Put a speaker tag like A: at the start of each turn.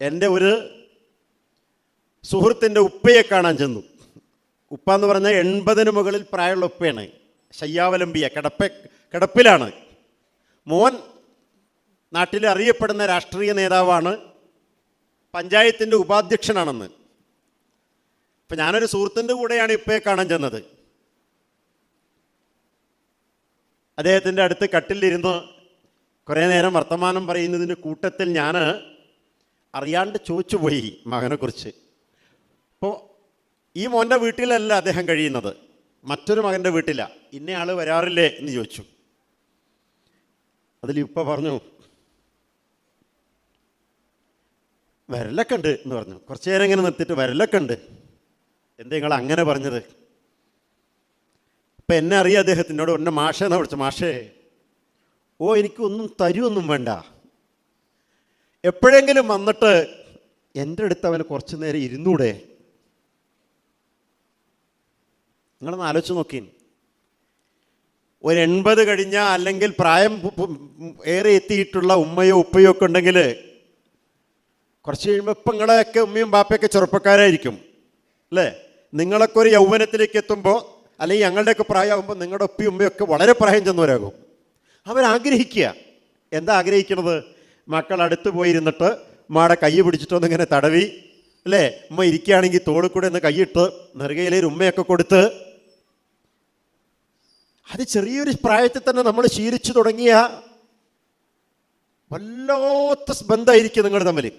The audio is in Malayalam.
A: എന്റെ ഒരു സുഹൃത്തിന്റെ ഉപ്പയെ കാണാൻ ചെന്നു. ഉപ്പ എന്ന് പറഞ്ഞാൽ എൺപതിന് മുകളിൽ പ്രായമുള്ള ഉപ്പയാണ്. ശയ്യാവലംബിയ കിടപ്പ കിടപ്പിലാണ്. മോൻ നാട്ടിൽ അറിയപ്പെടുന്ന രാഷ്ട്രീയ നേതാവാണ്. പഞ്ചായത്തിന്റെ ഉപാധ്യക്ഷനാണെന്ന്. അപ്പം ഞാനൊരു സുഹൃത്തിന്റെ കൂടെയാണ് ഇപ്പയെ കാണാൻ ചെന്നത്. അദ്ദേഹത്തിന്റെ അടുത്ത് കട്ടിലിരുന്ന് കുറേ നേരം വർത്തമാനം പറയുന്നതിന്റെ കൂട്ടത്തിൽ ഞാൻ അറിയാണ്ട് ചോദിച്ചു പോയി മകനെക്കുറിച്ച്. അപ്പോൾ ഈ മോന്റെ വീട്ടിലല്ല അദ്ദേഹം കഴിയുന്നത്. മറ്റൊരു മകന്റെ വീട്ടിലാണ് ഇന്നയാൾ വരാറില്ലേ എന്ന് ചോദിച്ചു. അതിൽ ഇപ്പം പറഞ്ഞു വരലൊക്കെ ഉണ്ട് എന്ന് പറഞ്ഞു. കുറച്ച് നേരം ഇങ്ങനെ നിർത്തിയിട്ട് വരലൊക്കെ ഉണ്ട് എന്താ നിങ്ങൾ അങ്ങനെ പറഞ്ഞത്? ഇപ്പം എന്നെ അറിയാം അദ്ദേഹത്തിനോട്. എന്നെ മാഷേ എന്നാ വിളിച്ചു മാഷേ ഓ എനിക്കൊന്നും തരുമൊന്നും വേണ്ട. എപ്പോഴെങ്കിലും വന്നിട്ട് എന്റെ അടുത്ത് അവന് കുറച്ചു നേരം ഇരുന്നൂടെ? നിങ്ങളൊന്ന് ആലോചിച്ച് നോക്കി ഒരു എൺപത് കഴിഞ്ഞ അല്ലെങ്കിൽ പ്രായം ഏറെ എത്തിയിട്ടുള്ള ഉമ്മയോ ഉപ്പയോ ഒക്കെ ഉണ്ടെങ്കിൽ കുറച്ച് കഴിയുമ്പോൾ ഇപ്പം നിങ്ങളെയൊക്കെ ഉമ്മയും ബാപ്പയൊക്കെ ചെറുപ്പക്കാരായിരിക്കും അല്ലേ? നിങ്ങളൊക്കെ ഒരു യൗവനത്തിലേക്ക് എത്തുമ്പോൾ അല്ലെങ്കിൽ ഞങ്ങളുടെയൊക്കെ പ്രായമാകുമ്പോൾ നിങ്ങളുടെ ഉപ്പയും ഉമ്മയൊക്കെ വളരെ പ്രായം ചെന്നവരാകും. അവരാഗ്രഹിക്കുക. എന്താ ആഗ്രഹിക്കണത്? മക്കൾ അടുത്ത് പോയിരുന്നിട്ട് ഉമ്മയുടെ കൈ പിടിച്ചിട്ടൊന്ന് ഇങ്ങനെ തടവി. അല്ലേ? ഉമ്മ ഇരിക്കുകയാണെങ്കിൽ തോളിൽ കൂടെ ഒന്ന് കൈയിട്ട് നെറുകയിലേ ഒരു ഉമ്മയൊക്കെ കൊടുത്ത്. അത് ചെറിയൊരു പ്രായത്തിൽ തന്നെ നമ്മൾ ശീലിച്ചു തുടങ്ങിയ വല്ലാത്ത ബന്ധമായിരിക്കും നിങ്ങൾ തമ്മിൽ